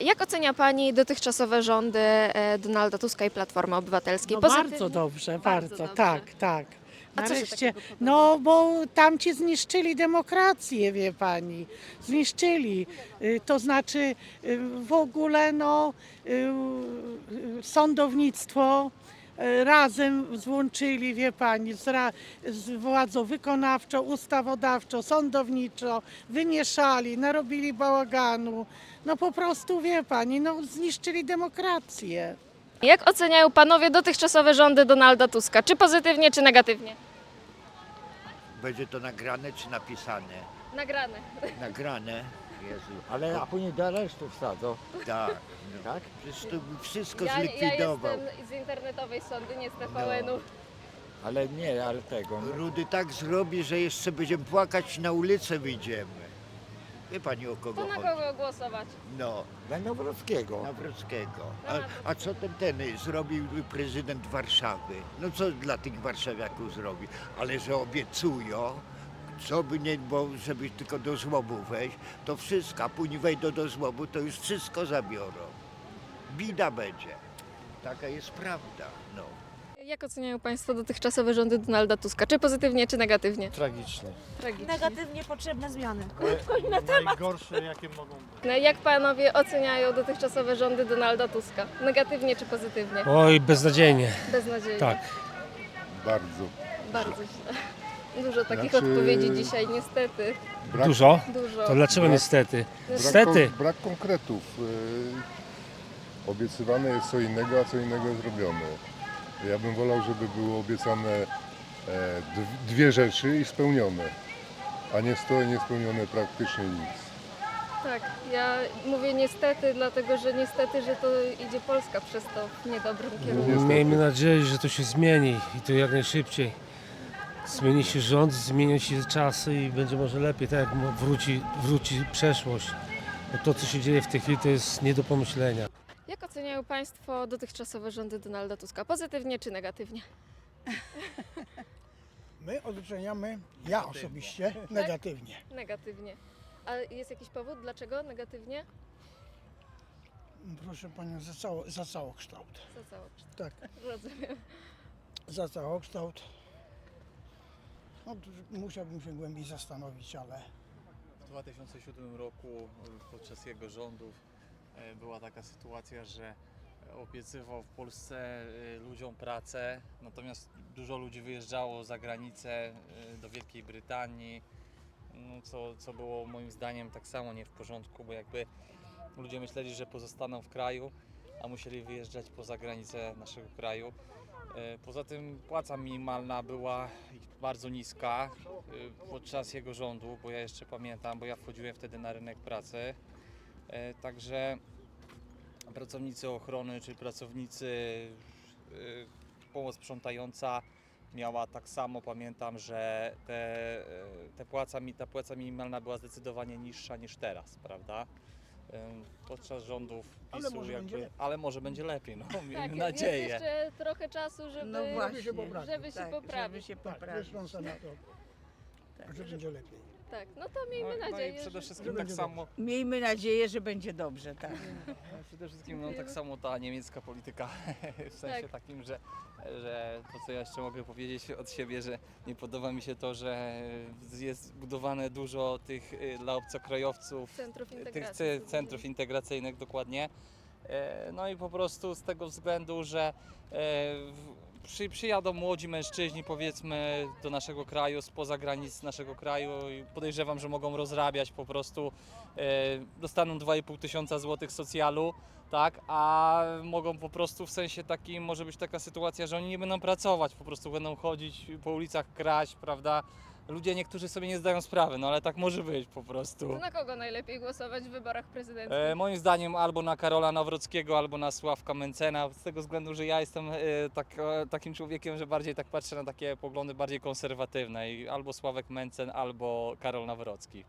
Jak ocenia Pani dotychczasowe rządy e, Donalda Tuska i Platformy Obywatelskiej? No Pozytywnie? bardzo dobrze, Bardzo bardzo, dobrze. tak, tak. A co się Nareszcie, takiego podoba? no bo tamci zniszczyli demokrację, wie pani. Zniszczyli. Y, To znaczy y, w ogóle no y, y, sądownictwo razem złączyli, wie pani, z, ra, z władzą wykonawczą, ustawodawczą, sądowniczą, wymieszali, narobili bałaganu. No po prostu, wie pani, no zniszczyli demokrację. Jak oceniają Panowie dotychczasowe rządy Donalda Tuska? Czy pozytywnie, czy negatywnie? Będzie to nagrane czy napisane? Nagrane. Nagrane. Jezu. Ale a później do aresztu wsadzą, Tak. No. tak? Przecież to by wszystko Ja, ja zlikwidował. jestem z internetowej sądy, nie z TVN-u. Ale nie, ale tego. No. Rudy tak zrobi, że jeszcze będziemy płakać na ulicę wyjdziemy. Wie pani o kogo To na chodzi? kogo głosować? No, Na Nawrockiego. na Wrockiego. Na A, a co ten, ten zrobił prezydent Warszawy? No co dla tych warszawiaków zrobi? Ale że obiecują, co by nie, bo żeby tylko do żłobu wejść, to wszystko, a później wejdą do żłobu, to już wszystko zabiorą. Bida będzie. Taka jest prawda. No. Jak oceniają Państwo dotychczasowe rządy Donalda Tuska? Czy pozytywnie, czy negatywnie? Tragiczny. Tragicznie. Negatywnie potrzebne zmiany. Najgorsze jakie mogą być. No, Jak Panowie oceniają dotychczasowe rządy Donalda Tuska? Negatywnie, czy pozytywnie? Oj, beznadziejnie. Beznadziejnie. Tak. Bardzo. Bardzo źle. Dużo takich Znaczy- odpowiedzi dzisiaj, niestety. Brak, Dużo? Dużo. To dlaczego Brak- niestety? brak, Niestety. kon- brak konkretów. Yy, obiecywane jest co innego, a co innego jest robione. Ja bym wolał, żeby było obiecane e, dw- dwie rzeczy i spełnione, a nie sto nie spełnione praktycznie nic. Tak, ja mówię niestety, dlatego że niestety, że to idzie Polska przez to w niedobrym kierunku. Niestety. Miejmy nadzieję, że to się zmieni i to jak najszybciej. Zmieni się rząd, zmienią się czasy i będzie może lepiej, tak jak wróci, wróci przeszłość. Bo to, co się dzieje w tej chwili, to jest nie do pomyślenia. Jak oceniają Państwo dotychczasowe rządy Donalda Tuska? Pozytywnie czy negatywnie? My oceniamy, ja osobiście, negatywnie. Negatywnie. A jest jakiś powód, dlaczego negatywnie? Proszę Panią, za, cało, za całokształt. Za cało Tak, rozumiem. za całokształt. No, musiałbym się głębiej zastanowić, ale W 2007 roku e, podczas jego rządów e, była taka sytuacja, że obiecywał w Polsce e, ludziom pracę, natomiast dużo ludzi wyjeżdżało za granicę do Wielkiej Brytanii, no, co, co było moim zdaniem tak samo nie w porządku, bo jakby ludzie myśleli, że pozostaną w kraju, a musieli wyjeżdżać poza granicę naszego kraju. Poza tym płaca minimalna była bardzo niska e, podczas jego rządu, bo ja jeszcze pamiętam, bo ja wchodziłem wtedy na rynek pracy. E, Także pracownicy ochrony czy pracownicy e, pomoc sprzątająca miała tak samo, pamiętam, że te, e, te płaca, ta płaca minimalna była zdecydowanie niższa niż teraz, prawda? Podczas rządów Ale PiSu może będzie jakby, lepiej. ale może będzie lepiej, no miejmy Tak, nadzieję. jest jeszcze trochę czasu, żeby, No właśnie, się poprawić. żeby się tak, poprawić. Żeby się tak, poprawić. jest szansa na to, Tak. że będzie lepiej. Tak, no to miejmy no, no nadzieję, i przede że... wszystkim że tak samo, Miejmy nadzieję, że będzie dobrze, tak. no, przede wszystkim no, tak samo ta niemiecka polityka w sensie Tak. takim, że, że to co ja jeszcze mogę powiedzieć od siebie, że nie podoba mi się to, że jest budowane dużo tych y, dla obcokrajowców Centrów tych integracji. ce- centrów integracyjnych dokładnie. E, No i po prostu z tego względu, że e, w- przy, przyjadą młodzi mężczyźni powiedzmy do naszego kraju, spoza granic naszego kraju i podejrzewam, że mogą rozrabiać po prostu, e, dostaną 2,5 tysiąca złotych socjalu, tak, a mogą po prostu w sensie takim, może być taka sytuacja, że oni nie będą pracować, po prostu będą chodzić po ulicach, kraść, prawda, ludzie niektórzy sobie nie zdają sprawy, no ale tak może być po prostu. To na kogo najlepiej głosować w wyborach prezydenckich? E, moim zdaniem albo na Karola Nawrockiego, albo na Sławka Mencena, z tego względu, że ja jestem e, tak, e, takim człowiekiem, że bardziej tak patrzę na takie poglądy bardziej konserwatywne i albo Sławek Mencen, albo Karol Nawrocki.